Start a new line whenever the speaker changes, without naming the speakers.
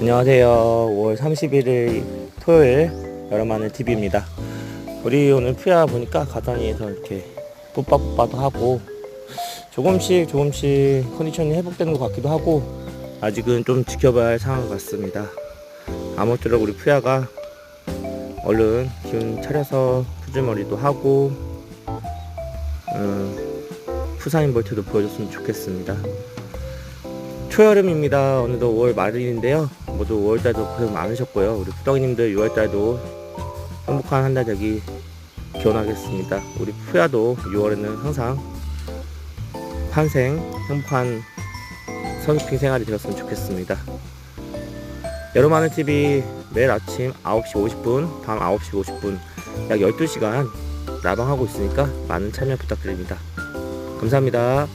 안녕하세요. 5월 31일 토요일 여러마늘 TV입니다. 우리 오늘 푸야 보니까 가단위에서 이렇게 뽀빠뽀빠도 하고 조금씩 조금씩 컨디션이 회복되는 것 같기도 하고 아직은 좀 지켜봐야 할 상황 같습니다. 아무쪼록 우리 푸야가 얼른 기운 차려서 푸즈머리도 하고 음, 푸사인 볼트도 보여줬으면 좋겠습니다. 초여름입니다. 오늘도 5월 말일인데요. 모두 5월달도 고생 많으셨고요. 우리 푸덕이님들 6월달도 행복한 한 달 되기 기원하겠습니다. 우리 푸야도 6월에는 항상 환생, 행복한 선수핑 생활이 되었으면 좋겠습니다. 여러마늘 TV 매일 아침 9시 50분, 밤 9시 50분, 약 12시간 라방하고 있으니까 많은 참여 부탁드립니다. 감사합니다.